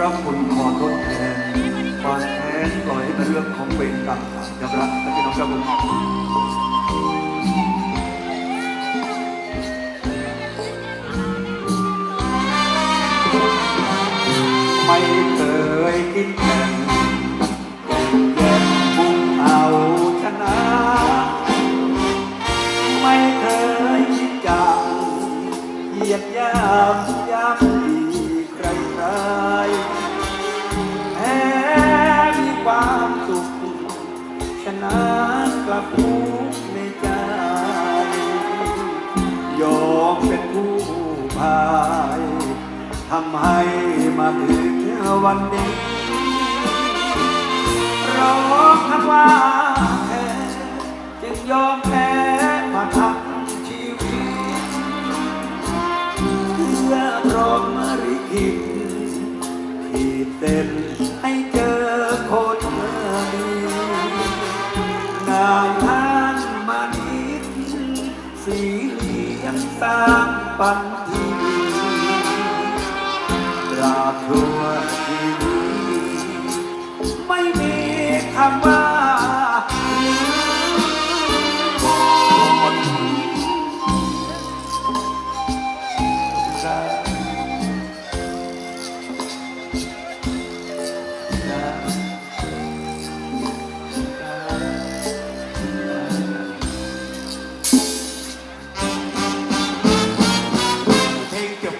รับคุณขอทดแทนความแค้นปล่อยให้เป็นเรื่องของเวรกรรมยอมรับและพี่น้องครับผมไม่เคยคิดแทน นะกลับทุกข์ในใจ ยอมเป็นผู้พายทำให้มาถึงวันนี้ร้องคำว่าแพ้จึงยอมแพ้มาทั้งชีวิตเพื่อพร้อมริขิตขีดเส้นายทานมานิดสีเหลี่ยมสร้างปันทีตราบทั่วที่ไม่มีคำว่า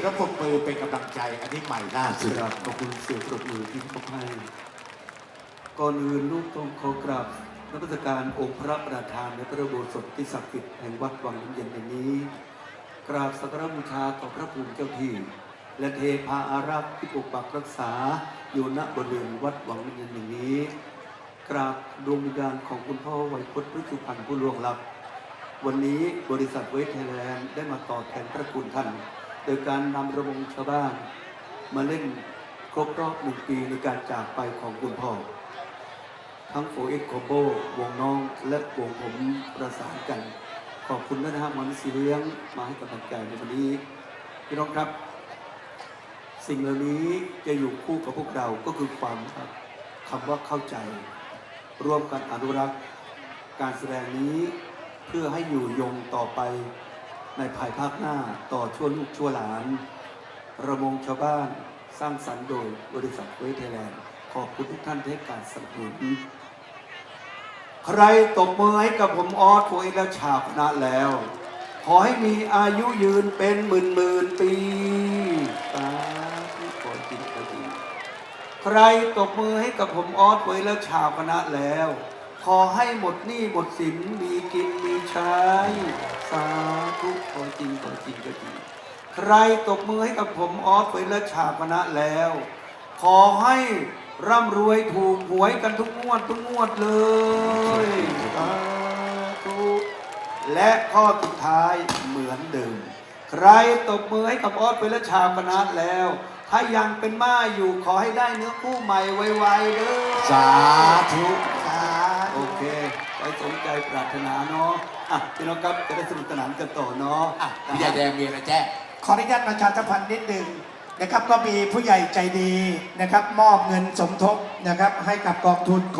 ลงจบแล้วปรบมือเป็นกำลังใจ อันนี้ใหม่ล่าสุดครับขอบคุณเสียงปรบมือที่เขาให้ก่อนอื่นลูกต้องขอกราบนักราชการองค์พระประธานในพระโบสถที่ศักดิ์สิทธิ์แห่งวัดวังน้ำเย็นแห่งนี้ กราบสักการบูชาต่อพระภูมิเจ้าที่ และเทพาอารักษ์ที่ปกปักรักษาอยู่ณบริเวณวัดวังน้ำเย็นแห่งนี้ กราบดวงวิญญาณของคุณพ่อไวยพจน์พฤชุพันธ์ผู้ล่วงลับ วันนี้บริษัทเวทไทยแลนด์ได้มาตอบแทนพระคุณท่าน โดยการนำระวงชาวบ้านมาเล่นครบรอบหนึ่งปีในการจากไปของคุณพ่อ ทั้งโฟเอ็กโคโบวงน้องและวงผมประสานกัน ขอบคุณนะครับมันสีเลี้ยงมาให้กำลังใจในวันนี้พี่น้องครับ สิ่งเหล่านี้จะอยู่คู่กับพวกเราก็คือความครับคำว่าเข้าใจ ร่วมกันอนุรักษ์ การแสดงนี้เพื่อให้อยู่ยงต่อไป ในภายภาคหน้าต่อชั่วลูกชั่วหลาน ระมงชาวบ้านสร้างสรรค์โดยบริษัทเวทไทยแลนด์ขอบคุณทุกท่านที่ให้การสนับสนุน ใครตบมือให้กับผมออสโฟเอแล้วชาวคณะแล้ว ขอให้มีอายุยืนเป็นหมื่นหมื่นปีสาธุขอจริงขอจริงใครตบมือให้กับผมออสไว้แล้วชาวคณะแล้ว ขอให้หมดหนี้หมดสินมีกินมีใช้ สาธุขอจริงขอจริงขอจริงใครตบมือให้กับผมออสไว้แล้วชาวคณะแล้ว ขอให้ร่ำรวยถูกหวยกันทุกงวดทุกงวดเลยสาธุและข้อสุดท้ายเหมือนเดิม ใครตบมือให้กับออสไปและชาวคณะแล้ว ถ้ายังเป็นม่าอยู่ขอให้ได้เนื้อคู่ใหม่ไวๆเด้อสาธุ เคไว้สมใจปรารถนาเนาะอะพี่น้องครับจะได้สนุกสนานกันต่อเนาะอะพี่ใหญ่แดงมีอะไรแจ้งขออนุญาตประชาสัมพันธ์นิดหนึ่งนะครับก็มีผู้ใหญ่ใจดีนะครับ มอบเงินสมทบนะครับให้กับกองทุนของ